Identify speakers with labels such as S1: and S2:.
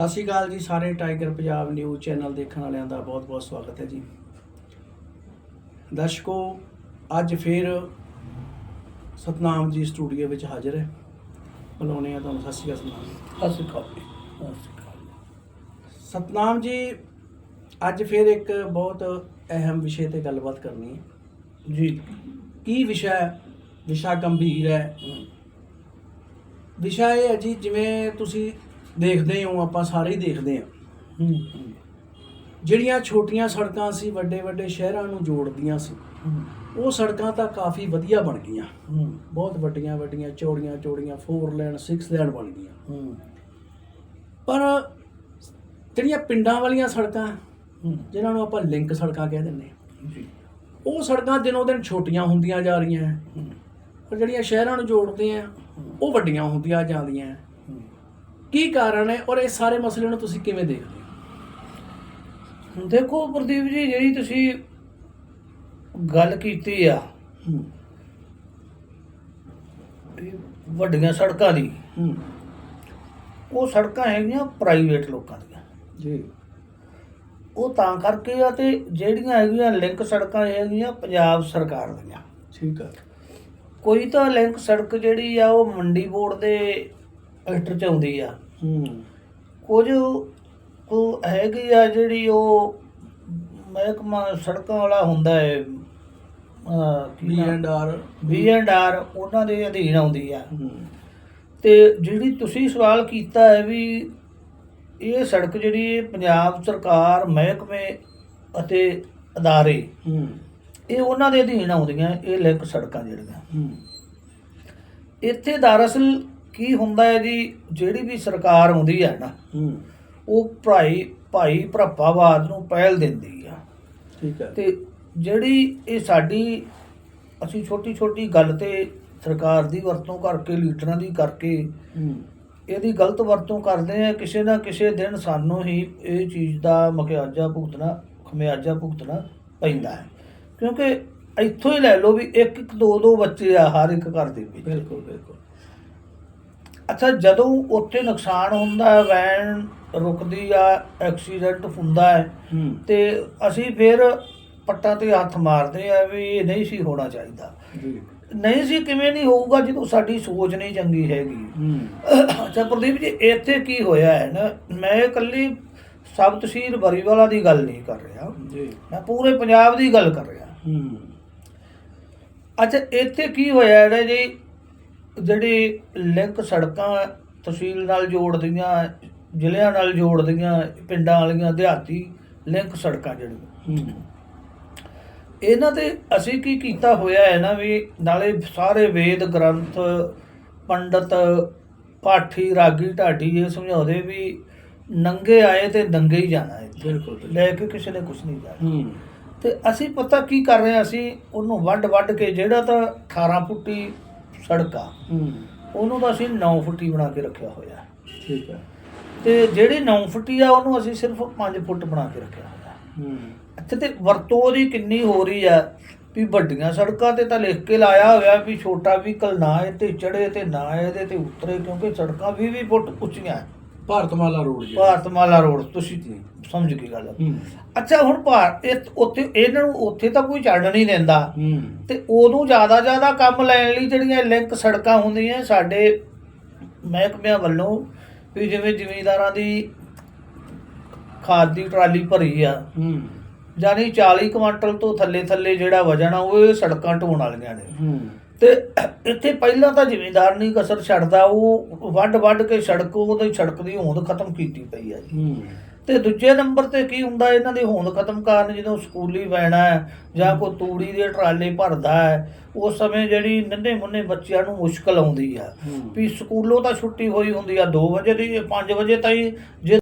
S1: ਸਤਿ ਸ਼੍ਰੀ ਅਕਾਲ ਜੀ ਸਾਰੇ ਟਾਈਗਰ ਪੰਜਾਬ ਨਿਊਜ਼ ਚੈਨਲ ਦੇਖਣ ਵਾਲਿਆਂ ਦਾ ਬਹੁਤ-ਬਹੁਤ ਸਵਾਗਤ ਹੈ ਜੀ। ਦਰਸ਼ਕੋ ਅੱਜ ਫੇਰ ਸਤਨਾਮ ਜੀ ਸਟੂਡੀਓ ਵਿੱਚ ਹਾਜ਼ਰ ਹੈ। ਬੁਲਾਉਣੇ ਆ ਤੁਹਾਨੂੰ। ਸਤਿ ਸ਼੍ਰੀ ਅਕਾਲ ਸਤਨਾਮ
S2: ਸਤਿ ਸ਼੍ਰੀ ਅਕਾਲ ਜੀ। ਸਤਿ ਸ਼੍ਰੀ ਅਕਾਲ
S1: ਸਤਨਾਮ ਜੀ ਅੱਜ ਫੇਰ ਇੱਕ ਬਹੁਤ ਅਹਿਮ ਵਿਸ਼ੇ ਤੇ ਗੱਲਬਾਤ ਕਰਨੀ ਹੈ।
S2: ਜੀ।
S1: ਕੀ ਵਿਸ਼ਾ ਹੈ? ਵਿਸ਼ਾ ਗੰਭੀਰ ਹੈ। ਵਿਸ਼ਾ ਇਹ ਹੈ ਜੀ ਜਿਵੇਂ ਤੁਸੀਂ ਦੇਖਦੇ ਹੋ ਆਪਾਂ ਸਾਰੇ ਹੀ ਦੇਖਦੇ ਹਾਂ। ਜਿਹੜੀਆਂ ਛੋਟੀਆਂ ਸੜਕਾਂ ਸੀ ਵੱਡੇ ਵੱਡੇ ਸ਼ਹਿਰਾਂ ਨੂੰ ਜੋੜਦੀਆਂ ਸੀ ਉਹ ਸੜਕਾਂ ਤਾਂ ਕਾਫੀ ਵਧੀਆ ਬਣ ਗਈਆਂ। ਬਹੁਤ ਵੱਡੀਆਂ ਵੱਡੀਆਂ ਚੌੜੀਆਂ ਚੌੜੀਆਂ 4 ਲੈਨ 6 ਲੈਨ ਬਣ ਗਈਆਂ। ਪਰ ਜਿਹੜੀਆਂ ਪਿੰਡਾਂ ਵਾਲੀਆਂ ਸੜਕਾਂ ਜਿਨ੍ਹਾਂ ਨੂੰ ਆਪਾਂ ਲਿੰਕ ਸੜਕਾਂ ਕਹਿ ਦਿੰਦੇ ਉਹ ਸੜਕਾਂ ਦਿਨੋਂ ਦਿਨ ਛੋਟੀਆਂ ਹੁੰਦੀਆਂ ਜਾ ਰਹੀਆਂ। ਪਰ ਜਿਹੜੀਆਂ ਸ਼ਹਿਰਾਂ ਨੂੰ ਜੋੜਦੇ ਆ ਉਹ ਵੱਡੀਆਂ ਹੁੰਦੀਆਂ ਜਾਂਦੀਆਂ ਕੀ ਕਾਰਨ ਹੈ ਔਰ ਇਸ ਸਾਰੇ ਮਸਲੇ ਨੂੰ ਤੁਸੀਂ ਕਿਵੇਂ ਦੇਖਦੇ ਹੋ?
S2: ਦੇਖੋ ਪ੍ਰਦੀਪ ਜੀ ਜਿਹੜੀ ਤੁਸੀਂ ਗੱਲ ਕੀਤੀ ਆ ਵੱਡੀਆਂ ਸੜਕਾਂ ਦੀ ਉਹ ਸੜਕਾਂ ਹੈਗੀਆਂ ਪ੍ਰਾਈਵੇਟ ਲੋਕਾਂ ਦੀਆਂ।
S1: ਜੀ।
S2: ਉਹ ਤਾਂ ਕਰਕੇ ਆ ਤੇ ਜਿਹੜੀਆਂ ਹੈਗੀਆਂ ਲਿੰਕ ਸੜਕਾਂ ਹੈਗੀਆਂ ਪੰਜਾਬ ਸਰਕਾਰ ਦੀਆਂ।
S1: ਠੀਕ ਹੈ
S2: ਕੋਈ ਤਾਂ ਲਿੰਕ ਸੜਕ ਜਿਹੜੀ ਆ ਉਹ ਮੰਡੀ ਬੋਰਡ ਦੇ ਐਕਟਰ ਚ ਆਉਂਦੀ ਆ।
S1: ਹੂੰ।
S2: ਕੁਝ ਕੋ ਹੈਗੀ ਆ ਜਿਹੜੀ ਉਹ ਮਹਿਕਮਾ ਸੜਕਾਂ ਵਾਲਾ ਹੁੰਦਾ ਹੈ
S1: B and R.
S2: B and R ਉਹਨਾਂ ਦੇ ਅਧੀਨ ਆਉਂਦੀ ਆ। ਤੇ ਜਿਹੜੀ ਤੁਸੀਂ ਸਵਾਲ ਕੀਤਾ ਹੈ ਵੀ ਇਹ ਸੜਕ ਜਿਹੜੀ ਪੰਜਾਬ ਸਰਕਾਰ ਮਹਿਕਮੇ ਅਤੇ ਅਦਾਰੇ ਇਹ ਉਹਨਾਂ ਦੇ ਅਧੀਨ ਆਉਂਦੀਆਂ ਇਹ ਲਿੰਕ ਸੜਕਾਂ ਜਿਹੜੀਆਂ। ਇੱਥੇ ਦਰਅਸਲ ਕੀ ਹੁੰਦਾ ਹੈ ਜੀ ਜਿਹੜੀ ਵੀ ਸਰਕਾਰ ਆਉਂਦੀ ਹੈ ਨਾ ਉਹ ਭਾਈ ਭਾਈ ਭਰਾਵਾਵਾਦ ਨੂੰ ਪਹਿਲ ਦਿੰਦੀ ਆ।
S1: ਠੀਕ ਹੈ।
S2: ਤੇ ਜਿਹੜੀ ਇਹ ਸਾਡੀ ਅਸੀਂ ਛੋਟੀ ਛੋਟੀ ਗੱਲ ਤੇ ਸਰਕਾਰ ਦੀ ਵਰਤੋਂ ਕਰਕੇ ਲੀਡਰਾਂ ਦੀ ਕਰਕੇ ਇਹਦੀ ਗਲਤ ਵਰਤੋਂ ਕਰਦੇ ਆ ਕਿਸੇ ਨਾ ਕਿਸੇ ਦਿਨ ਸਾਨੂੰ ਹੀ ਇਹ ਚੀਜ਼ ਦਾ ਮਖਿਆਜਾ ਭੁਗਤਣਾ ਖਮਿਆਜਾ ਭੁਗਤਣਾ ਪੈਂਦਾ ਹੈ। ਕਿਉਂਕਿ ਇੱਥੋਂ ਹੀ ਲੈ ਲਓ ਵੀ ਇੱਕ ਇੱਕ ਦੋ ਦੋ ਬੱਚੇ ਆ ਹਰ ਇੱਕ ਘਰ ਦੇ ਵਿੱਚ।
S1: ਬਿਲਕੁਲ ਬਿਲਕੁਲ।
S2: ਅੱਛਾ ਜਦੋਂ ਉੱਥੇ ਨੁਕਸਾਨ ਹੁੰਦਾ ਹੈ ਵੈਨ ਰੁਕਦੀ ਆ ਐਕਸੀਡੈਂਟ ਹੁੰਦਾ ਹੈ ਤੇ ਅਸੀਂ ਫਿਰ ਪੱਟਾਂ ਤੇ ਹੱਥ ਮਾਰਦੇ ਆ ਵੀ ਇਹ ਨਹੀਂ ਸੀ ਹੋਣਾ ਚਾਹੀਦਾ।
S1: ਜੀ।
S2: ਨਹੀਂ ਸੀ ਕਿਵੇਂ ਨਹੀਂ ਹੋਊਗਾ ਜਦੋਂ ਸਾਡੀ ਸੋਚ ਨਹੀਂ ਚੰਗੀ ਹੈਗੀ। ਅੱਛਾ ਪ੍ਰਦੀਪ ਜੀ ਇੱਥੇ ਕੀ ਹੋਇਆ ਹੈ ਨਾ ਮੈਂ ਇਕੱਲੀ ਸਬ ਤਹਿਸੀਲ ਬਰੀਵਾਲਾ ਦੀ ਗੱਲ ਨਹੀਂ ਕਰ ਰਿਹਾ।
S1: ਜੀ।
S2: ਮੈਂ ਪੂਰੇ ਪੰਜਾਬ ਦੀ ਗੱਲ ਕਰ ਰਿਹਾ।
S1: ਹੂੰ।
S2: ਅੱਛਾ ਇੱਥੇ ਕੀ ਹੋਇਆ ਹੈ ਜੀ ਜਿਹੜੀ ਲਿੰਕ ਸੜਕਾਂ ਤਹਿਸੀਲ ਨਾਲ ਜੋੜਦੀਆਂ ਜ਼ਿਲ੍ਹਿਆਂ ਨਾਲ ਜੋੜਦੀਆਂ ਪਿੰਡਾਂ ਵਾਲੀਆਂ ਦਿਹਾਤੀ ਲਿੰਕ ਸੜਕਾਂ ਜਿਹੜੀਆਂ। ਇਹਨਾਂ ਤੇ ਅਸੀਂ ਕੀ ਕੀਤਾ ਹੋਇਆ ਹੈ ਨਾ ਵੀ ਨਾਲੇ ਸਾਰੇ ਵੇਦ ਗ੍ਰੰਥ ਪੰਡਤ ਪਾਠੀ ਰਾਗੀ ਢਾਡੀ ਇਹ ਸਮਝਾਉਂਦੇ ਵੀ ਨੰਗੇ ਆਏ ਤੇ ਨੰਗੇ ਹੀ ਜਾਣਾ ਹੈ।
S1: ਬਿਲਕੁਲ।
S2: ਲੈ ਕੇ ਕਿਸੇ ਨੇ ਕੁਝ ਨਹੀਂ ਜਾਣਾ। ਤੇ ਅਸੀਂ ਪਤਾ ਕੀ ਕਰ ਰਹੇ ਅਸੀਂ ਉਹਨੂੰ ਵੱਡ ਵੱਡ ਕੇ ਜਿਹੜਾ ਤਾਂ 18 ਫੁੱਟੀ ਸੜਕ। ਉਹਨੂੰ ਤਾਂ ਅਸੀਂ 9 ਫੁੱਟੀ ਬਣਾ ਕੇ ਰੱਖਿਆ ਹੋਇਆ
S1: ਠੀਕ ਹੈ।
S2: ਤੇ ਜਿਹੜੀ 9 ਫੁੱਟੀ ਆ ਉਹਨੂੰ ਅਸੀਂ ਸਿਰਫ 5 ਫੁੱਟ ਬਣਾ ਕੇ ਰੱਖਿਆ ਹੋਇਆ
S1: ਹੂੰ।
S2: ਇੱਥੇ ਤੇ ਵਰਤੋਂ ਦੀ ਕਿੰਨੀ ਹੋ ਰਹੀ ਆ ਵੀ ਵੱਡੀਆਂ ਸੜਕਾਂ ਤੇ ਤਾਂ ਲਿਖ ਕੇ ਲਾਇਆ ਹੋਇਆ ਵੀ ਛੋਟਾ ਵਹੀਕਲ ਨਾ ਇਹ ਤੇ ਚੜੇ ਤੇ ਨਾ ਇਹਦੇ ਤੇ ਉਤਰੇ ਕਿਉਂਕਿ ਸੜਕਾਂ 20 20 ਫੁੱਟ ਉੱਚੀਆਂ ਹੈ।
S1: ਭਾਰਤਮਾਲਾ ਰੋਡ ਜੀ
S2: ਭਾਰਤਮਾਲਾ ਰੋਡ ਤੁਸੀਂ ਸਮਝ ਗਈ ਗੱਲ।
S1: ਹੂੰ।
S2: ਅੱਛਾ ਹੁਣ ਭਾਰ ਇਹ- ਉੱਥੇ ਇਹਨਾਂ ਨੂੰ ਉੱਥੇ ਤਾਂ ਕੋਈ ਚੜ੍ਹ ਨਹੀਂ ਦਿੰਦਾ।
S1: ਹੂੰ।
S2: ਤੇ ਉਦੋਂ ਜ਼ਿਆਦਾ ਜ਼ਿਆਦਾ ਕੰਮ ਲੈਣ ਲਈ ਜਿਹੜੀਆਂ ਲਿੰਕ ਸੜਕਾਂ ਹੁੰਦੀਆਂ ਸਾਡੇ ਮਹਿਕਮਿਆਂ ਵੱਲੋਂ ਵੀ ਜਿਵੇਂ ਜ਼ਿਮੀਂਦਾਰਾਂ ਦੀ ਖਾਦ ਦੀ ਟਰਾਲੀ ਭਰੀ ਆ।
S1: ਹੂੰ।
S2: ਯਾਨੀ 40 ਕੁਇੰਟਲ ਤੋਂ ਥੱਲੇ ਥੱਲੇ ਜਿਹੜਾ ਵਜਨ ਆ ਉਹ ਇਹ ਸੜਕਾਂ ਢੋਣ ਵਾਲੀਆਂ ਨੇ।
S1: ਹੂੰ।
S2: ਤੇ ਇੱਥੇ ਪਹਿਲਾਂ ਤਾਂ ਜ਼ਿਮੀਂਦਾਰ ਨਹੀਂ ਕਸਰ ਛੱਡਦਾ ਉਹ ਵੱਡ ਵੱਡ ਕੇ ਸੜਕ ਉਹਦੀ ਸੜਕ ਦੀ ਹੋਂਦ ਖਤਮ ਕੀਤੀ ਪਈ ਆ ਜੀ।
S1: ਹੂੰ।
S2: ਤੇ ਦੂਜੇ ਨੰਬਰ ਤੇ ਕੀ ਹੁੰਦਾ ਇਹਨਾਂ ਦੀ ਹੋਂਦ ਖਤਮ ਕਾਰਨ ਜਦੋਂ ਸਕੂਲੀ ਵੈਣਾ ਹੈ ਜਾਂ ਕੋਈ ਤੂੜੀ ਦੇ ਟਰਾਲੇ ਭਰਦਾ ਹੈ ਉਸ ਸਮੇਂ ਜਿਹੜੀ ਨੰਨੇ ਮੁੰਨੇ ਬੱਚਿਆਂ ਨੂੰ ਮੁਸ਼ਕਲ ਆਉਂਦੀ ਆ।
S1: ਹੂੰ।
S2: ਵੀ ਸਕੂਲੋਂ ਤਾਂ ਛੁੱਟੀ ਹੋਈ ਹੁੰਦੀ ਆ 2 ਵਜੇ ਦੀ 5 ਵਜੇ ਤਾਈਂ ਜੇ